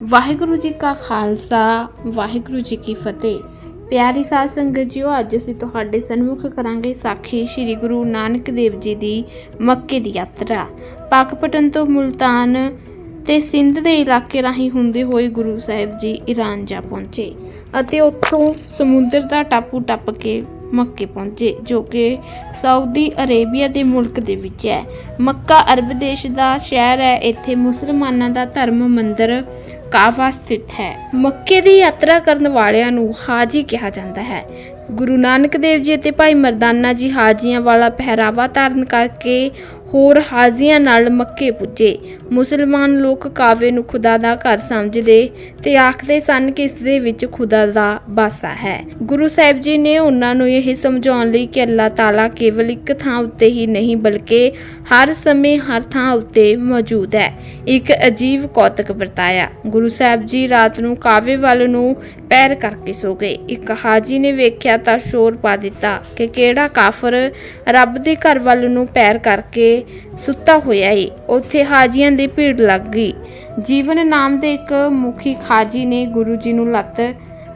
ਵਾਹਿਗੁਰੂ ਜੀ ਕਾ ਖਾਲਸਾ, ਵਾਹਿਗੁਰੂ ਜੀ ਕੀ ਫਤਿਹ। ਪਿਆਰੀ ਸਾਧ ਸੰਗਤ ਜੀਓ, ਅੱਜ ਅਸੀਂ ਤੁਹਾਡੇ ਸਨਮੁਖ ਕਰਾਂਗੇ ਸਾਖੀ ਸ੍ਰੀ ਗੁਰੂ ਨਾਨਕ ਦੇਵ ਜੀ ਦੀ ਮੱਕੇ ਦੀ ਯਾਤਰਾ। ਪਾਕਪਟਨ ਤੋਂ ਮੁਲਤਾਨ ਤੇ ਸਿੰਧ ਦੇ ਇਲਾਕੇ ਰਾਹੀਂ ਹੁੰਦੇ ਹੋਏ ਗੁਰੂ ਸਾਹਿਬ ਜੀ ਈਰਾਨ ਜਾ ਪਹੁੰਚੇ ਅਤੇ ਉੱਥੋਂ ਸਮੁੰਦਰ ਦਾ ਟਾਪੂ ਟੱਪ ਕੇ ਮੱਕੇ ਪਹੁੰਚੇ, ਜੋ ਕਿ ਸਾਊਦੀ ਅਰੇਬੀਆ ਦੇ ਮੁਲਕ ਦੇ ਵਿੱਚ ਹੈ। ਮੱਕਾ ਅਰਬ ਦੇਸ਼ ਦਾ ਸ਼ਹਿਰ ਹੈ। ਇੱਥੇ ਮੁਸਲਮਾਨਾਂ ਦਾ ਧਰਮ ਮੰਦਰ ਕਾਵਾ ਸਥਿਤ ਹੈ। ਮੱਕੇ ਦੀ ਯਾਤਰਾ ਕਰਨ ਵਾਲਿਆਂ ਨੂੰ ਹਾਜੀ ਕਿਹਾ ਜਾਂਦਾ ਹੈ। ਗੁਰੂ ਨਾਨਕ ਦੇਵ ਜੀ ਅਤੇ ਭਾਈ ਮਰਦਾਨਾ ਜੀ ਹਾਜੀਆਂ ਵਾਲਾ ਪਹਿਰਾਵਾ ਧਾਰਨ ਕਰਕੇ ਹੋਰ ਹਾਜ਼ੀਆਂ ਨਾਲ ਮੱਕੇ ਪੁੱਜੇ। ਮੁਸਲਮਾਨ ਲੋਕ ਕਾਵੇ ਨੂੰ ਖੁਦਾ ਦਾ ਘਰ ਸਮਝਦੇ ਤੇ ਆਖਦੇ ਸਨ ਕਿ ਇਸ ਦੇ ਵਿੱਚ ਖੁਦਾ ਦਾ ਬਾਸਾ ਹੈ। ਗੁਰੂ ਸਾਹਿਬ ਜੀ ਨੇ ਉਹਨਾਂ ਨੂੰ ਇਹ ਸਮਝਾਉਣ ਲਈ ਕਿ ਅੱਲਾਹ ਤਾਲਾ ਕੇਵਲ ਇੱਕ ਥਾਂ ਉੱਤੇ ਹੀ ਨਹੀਂ ਬਲਕਿ ਹਰ ਸਮੇਂ ਹਰ ਥਾਂ ਉੱਤੇ ਮੌਜੂਦ ਹੈ। ਇੱਕ ਅਜੀਬ ਕੌਤਕ ਵਰਤਾਇਆ। ਗੁਰੂ ਸਾਹਿਬ ਜੀ ਰਾਤ ਨੂੰ ਕਾਵੇ ਵੱਲ ਨੂੰ ਪੈਰ ਕਰਕੇ ਸੋ ਗਏ। ਇੱਕ ਹਾਜੀ ਨੇ ਵੇਖਿਆ ਤਾਂ ਸ਼ੋਰ ਪਾ ਦਿੱਤਾ ਕਿ ਕਿਹੜਾ ਕਾਫਰ ਰੱਬ ਦੇ ਘਰ ਵੱਲ ਨੂੰ ਪੈਰ ਕਰਕੇ ਸੁੱਤਾ ਹੋਇਆ ਏ। ਉੱਥੇ ਹਾਜੀਆਂ ਦੀ ਭੀੜ ਲੱਗ ਗਈ। ਜੀਵਨ ਨਾਮ ਦੇ ਇੱਕ ਮੁਖੀ ਖਾਜੀ ਨੇ ਗੁਰੂ ਜੀ ਨੂੰ ਲੱਤ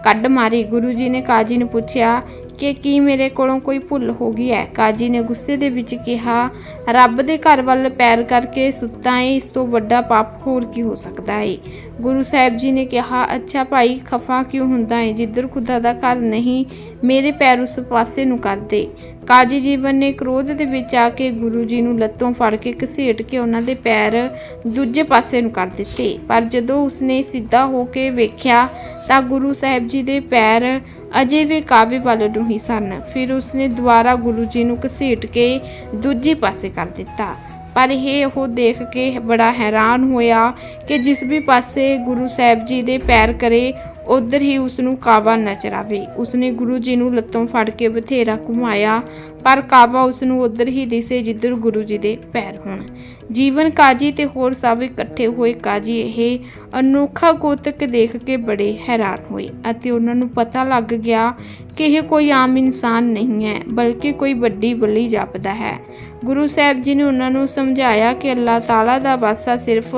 ਕੱਢ ਮਾਰੀ। ਗੁਰੂ ਜੀ ਨੇ ਕਾਜੀ ਨੂੰ ਪੁੱਛਿਆ ਕਿ ਕੀ ਮੇਰੇ ਕੋਲੋਂ ਕੋਈ ਭੁੱਲ ਹੋ ਗਈ ਹੈ? ਕਾਜੀ ਨੇ ਗੁੱਸੇ ਦੇ ਵਿੱਚ ਕਿਹਾ, ਰੱਬ ਦੇ ਘਰ ਵੱਲ ਪੈਰ ਕਰਕੇ ਸੁੱਤਾ ਏ, ਇਸ ਤੋਂ ਵੱਡਾ ਪਾਪ ਹੋਰ ਕੀ ਹੋ ਸਕਦਾ ਏ? ਗੁਰੂ ਸਾਹਿਬ ਜੀ ਨੇ ਕਿਹਾ, ਅੱਛਾ ਭਾਈ, ਖਫਾ ਕਿਉਂ ਹੁੰਦਾ ਏ? ਜਿੱਧਰ ਖੁਦਾ ਦਾ ਘਰ ਨਹੀਂ ਮੇਰੇ ਪੈਰ ਉਸ ਪਾਸੇ ਨੂੰ ਕਰ ਦੇ। ਕਾਜੀ ਜੀਵਨ ਨੇ ਕ੍ਰੋਧ ਦੇ ਵਿੱਚ ਆ ਕੇ ਗੁਰੂ ਜੀ ਨੂੰ ਲੱਤੋਂ ਫੜ ਕੇ ਘਸੀਟ ਕੇ ਉਹਨਾਂ ਦੇ ਪੈਰ ਦੂਜੇ ਪਾਸੇ ਨੂੰ ਕਰ ਦਿੱਤੇ। ਪਰ ਜਦੋਂ ਉਸਨੇ ਸਿੱਧਾ ਹੋ ਕੇ ਵੇਖਿਆ ਤਾਂ ਗੁਰੂ ਸਾਹਿਬ ਜੀ ਦੇ ਪੈਰ ਅਜੇ ਵੀ ਕਾਵੇ ਵੱਲ ਨੂੰ ਹੀ ਸਨ। ਫਿਰ ਉਸਨੇ ਦੁਬਾਰਾ ਗੁਰੂ ਜੀ ਨੂੰ ਘਸੀਟ ਕੇ ਦੂਜੇ ਪਾਸੇ ਕਰ ਦਿੱਤਾ। ਪਰ ਇਹ ਉਹ ਦੇਖ ਕੇ ਬੜਾ ਹੈਰਾਨ ਹੋਇਆ ਕਿ ਜਿਸ ਵੀ ਪਾਸੇ ਗੁਰੂ ਸਾਹਿਬ ਜੀ ਦੇ ਪੈਰ ਕਰੇ ਉਧਰ ਹੀ ਉਸ ਨੂੰ ਕਾਵਾ ਨਜ਼ਰ ਆਵੇ। ਉਸਨੇ ਗੁਰੂ ਜੀ ਨੂੰ ਲੱਤੋਂ ਫੜ ਕੇ ਬਥੇਰਾ ਘੁਮਾਇਆ, ਪਰ ਕਾਵਾ ਉਸ ਨੂੰ ਉਧਰ ਹੀ ਦਿਸੇ ਜਿੱਧਰ ਗੁਰੂ ਜੀ ਦੇ ਪੈਰ ਹੋਣ। ਜੀਵਨ ਕਾਜੀ ਤੇ ਹੋਰ ਸਭ ਇਕੱਠੇ ਹੋਏ ਕਾਜੀ ਇਹ ਅਨੋਖਾ ਕੋਤਕ ਦੇਖ ਕੇ ਬੜੇ ਹੈਰਾਨ ਹੋਏ ਅਤੇ ਉਹਨਾਂ ਨੂੰ ਪਤਾ ਲੱਗ ਗਿਆ ਕਿ ਇਹ ਕੋਈ ਆਮ ਇਨਸਾਨ ਨਹੀਂ ਹੈ, ਬਲਕਿ ਕੋਈ ਵੱਡੀ ਬਲੀ ਜਾਪਦਾ ਹੈ। ਗੁਰੂ ਸਾਹਿਬ ਜੀ ਨੇ ਉਹਨਾਂ ਨੂੰ ਸਮਝਾਇਆ ਕਿ ਅੱਲਾਹ ਤਾਲਾ ਦਾ ਵਾਸਾ ਸਿਰਫ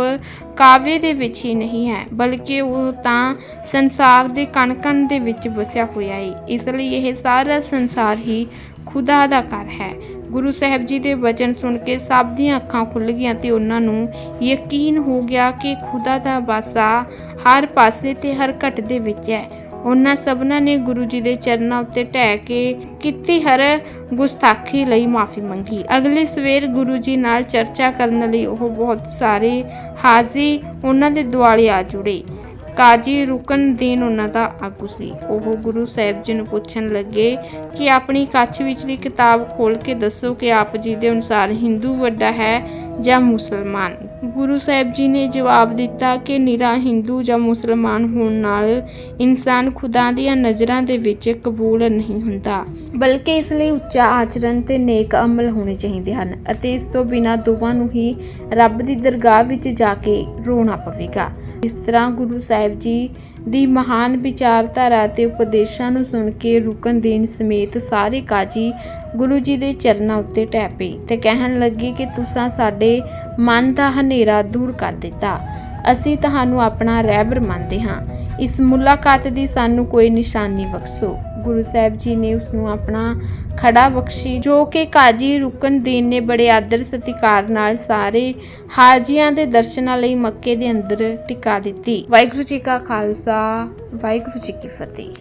ਕਾਵੇ ਦੇ ਵਿੱਚ ਹੀ ਨਹੀਂ ਹੈ, ਬਲਕਿ ਉਹ ਤਾਂ ਸੰਸਾਰ ਦੇ ਕਣ-ਕਣ ਦੇ ਵਿੱਚ ਵਸਿਆ ਹੋਇਆ ਹੈ ਇਸ ਲਈ ਇਹ ਸਾਰਾ ਸੰਸਾਰ ਹੀ ਖੁਦਾ ਦਾ ਘਰ ਹੈ। ਗੁਰੂ ਸਾਹਿਬ ਜੀ ਦੇ ਵਚਨ ਸੁਣ ਕੇ ਸਭ ਦੀਆਂ ਅੱਖਾਂ ਖੁੱਲ ਗਈਆਂ ਤੇ ਉਹਨਾਂ ਨੂੰ ਯਕੀਨ ਹੋ ਗਿਆ ਕਿ ਖੁਦਾ ਦਾ ਵਾਸਾ ਹਰ ਪਾਸੇ ਤੇ ਹਰ ਘਟ ਦੇ ਵਿੱਚ ਹੈ। ਉਹਨਾਂ ਸਭਨਾਂ ਨੇ ਗੁਰੂ ਜੀ ਦੇ ਚਰਨਾਂ ਉੱਤੇ ਢਹਿ ਕੇ ਕੀਤੀ ਹਰ ਗੁਸਤਾਖੀ ਲਈ ਮਾਫੀ ਮੰਗੀ। ਅਗਲੇ ਸਵੇਰ ਗੁਰੂ ਜੀ ਨਾਲ ਚਰਚਾ ਕਰਨ ਲਈ ਉਹ ਬਹੁਤ ਸਾਰੇ ਹਾਜ਼ੀ ਉਹਨਾਂ ਦੇ ਦੁਆਲੇ ਆ ਜੁੜੇ। ਕਾਜੀ ਰੁਕਨਦੀਨ ਉਹਨਾਂ ਦਾ ਆਗੂ ਸੀ। ਉਹ ਗੁਰੂ ਸਾਹਿਬ ਜੀ ਨੂੰ ਪੁੱਛਣ ਲੱਗੇ ਕਿ ਆਪਣੀ ਕੱਛ ਵਿਚਲੀ ਕਿਤਾਬ ਖੋਲ ਕੇ ਦੱਸੋ ਕਿ ਆਪ ਜੀ ਦੇ ਅਨੁਸਾਰ ਹਿੰਦੂ ਵੱਡਾ ਹੈ ਜਾਂ ਮੁਸਲਮਾਨ। ਗੁਰੂ ਸਾਹਿਬ ਜੀ ਨੇ ਜਵਾਬ ਦਿੱਤਾ ਕਿ ਨਿਰਾ ਹਿੰਦੂ ਜਾਂ ਮੁਸਲਮਾਨ ਹੋਣ ਨਾਲ ਇਨਸਾਨ ਖੁਦਾ ਦੀਆਂ ਨਜ਼ਰਾਂ ਦੇ ਵਿੱਚ ਕਬੂਲ ਨਹੀਂ ਹੁੰਦਾ। ਬਲਕਿ ਇਸ ਲਈ ਉੱਚਾ ਆਚਰਣ ਤੇ ਨੇਕ ਅਮਲ ਹੋਣੇ ਚਾਹੀਦੇ ਹਨ ਅਤੇ ਇਸ ਤੋਂ ਬਿਨਾਂ ਦੋਵਾਂ ਨੂੰ ਹੀ ਰੱਬ ਦੀ ਦਰਗਾਹ ਵਿੱਚ ਜਾ ਕੇ ਰੋਣਾ ਪਵੇਗਾ। ਇਸ ਤਰ੍ਹਾਂ ਗੁਰੂ ਸਾਹਿਬ ਜੀ ਦੀ ਮਹਾਨ ਵਿਚਾਰਧਾਰਾ ਤੇ ਉਪਦੇਸ਼ਾਂ ਨੂੰ ਸੁਣ ਕੇ ਰੁਕਨਦੀਨ ਸਮੇਤ ਸਾਰੇ ਕਾਜੀ ਗੁਰੂ ਜੀ ਦੇ ਚਰਨਾਂ ਉੱਤੇ ਟਹਿ ਪਏ ਤੇ ਕਹਿਣ ਲੱਗੇ ਕਿ ਤੁਸੀਂ ਸਾਡੇ ਮਨ ਦਾ ਹਨੇਰਾ ਦੂਰ ਕਰ ਦਿੱਤਾ। ਅਸੀਂ ਤੁਹਾਨੂੰ ਆਪਣਾ ਰਹਿਬਰ ਮੰਨਦੇ ਹਾਂ। ਇਸ ਮੁਲਾਕਾਤ ਦੀ ਸਾਨੂੰ ਕੋਈ ਨਿਸ਼ਾਨੀ ਬਖਸ਼ੋ। ਗੁਰੂ ਸਾਹਿਬ ਜੀ ਨੇ ਉਸ ਨੂੰ ਆਪਣਾ ਖੜਾ ਬਖਸ਼ੀ, ਜੋ ਕਿ ਕਾਜੀ ਰੁਕਨਦੀਨ ਨੇ ਬੜੇ ਆਦਰ ਸਤਿਕਾਰ ਨਾਲ ਸਾਰੇ ਹਾਜੀਆਂ ਦੇ ਦਰਸ਼ਨਾਂ ਲਈ ਮੱਕੇ ਦੇ ਅੰਦਰ ਟਿਕਾ ਦਿੱਤੀ। ਵਾਹਿਗੁਰੂ ਜੀ ਕਾ ਖਾਲਸਾ, ਵਾਹਿਗੁਰੂ ਜੀ ਕੀ ਫਤਿਹ।